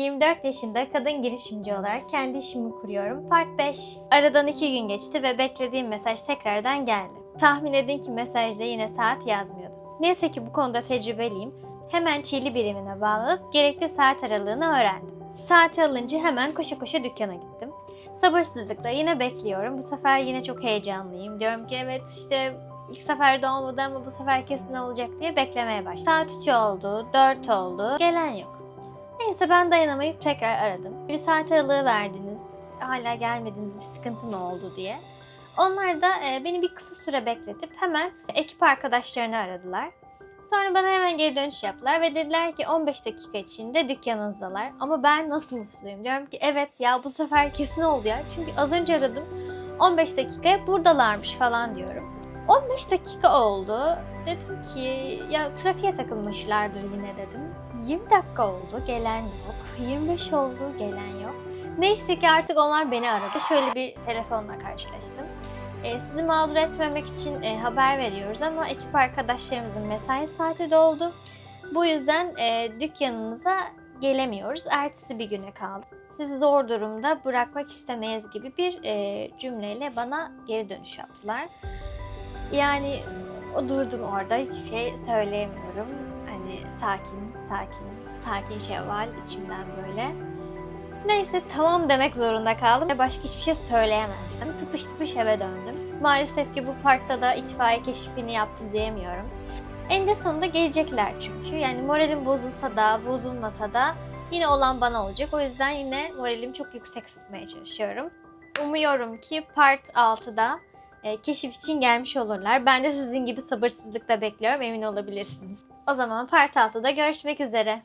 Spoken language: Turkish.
24 yaşında kadın girişimci olarak kendi işimi kuruyorum. Part 5. Aradan 2 gün geçti ve beklediğim mesaj tekrardan geldi. Tahmin edin ki mesajda yine saat yazmıyordu. Neyse ki bu konuda tecrübeliyim. Hemen Çiğli birimine bağlanıp gerekli saat aralığını öğrendim. Saati alınca hemen koşa koşa dükkana gittim. Sabırsızlıkla yine bekliyorum. Bu sefer yine çok heyecanlıyım. Diyorum ki evet işte ilk sefer de olmadı ama bu sefer kesin olacak diye beklemeye başladım. Saat 3 oldu, 4 oldu. Gelen yok. Neyse ben dayanamayıp tekrar aradım. Bir saat aralığı verdiniz. Hala gelmediniz bir sıkıntı mı oldu diye. Onlar da e, beni bir kısa süre bekletip hemen ekip arkadaşlarını aradılar. Sonra bana hemen geri dönüş yaptılar ve dediler ki 15 dakika içinde dükkanınızdalar. Ama ben nasıl mutluyum? Diyorum ki evet ya bu sefer kesin oldu ya. Çünkü az önce aradım 15 dakikaya buradalarmış falan diyorum. 15 dakika oldu. Dedim ki ya trafiğe takılmışlardır yine dedim. 20 dakika oldu gelen yok. 25 oldu gelen yok. Neyse ki artık onlar beni aradı. Şöyle bir telefonla karşılaştım. Ee, sizi mağdur etmemek için e, haber veriyoruz ama ekip arkadaşlarımızın mesai saati doldu. Bu yüzden e, dükkanınıza gelemiyoruz. Ertesi bir güne kaldı. Sizi zor durumda bırakmak istemeyiz gibi bir e, cümleyle bana geri dönüş yaptılar. Yani o durdum orada hiçbir şey söyleyemiyorum. Hani sakin, sakin, sakin şevval içimden böyle. Neyse tamam demek zorunda kaldım ve başka hiçbir şey söyleyemezdim. Tıpış tıpış eve döndüm. Maalesef ki bu parkta da itfaiye keşfini yaptı diyemiyorum. Eninde sonunda gelecekler çünkü. Yani moralim bozulsa da bozulmasa da yine olan bana olacak. O yüzden yine moralimi çok yüksek tutmaya çalışıyorum. Umuyorum ki part 6'da e, keşif için gelmiş olurlar. Ben de sizin gibi sabırsızlıkla bekliyorum emin olabilirsiniz. O zaman part 6'da görüşmek üzere.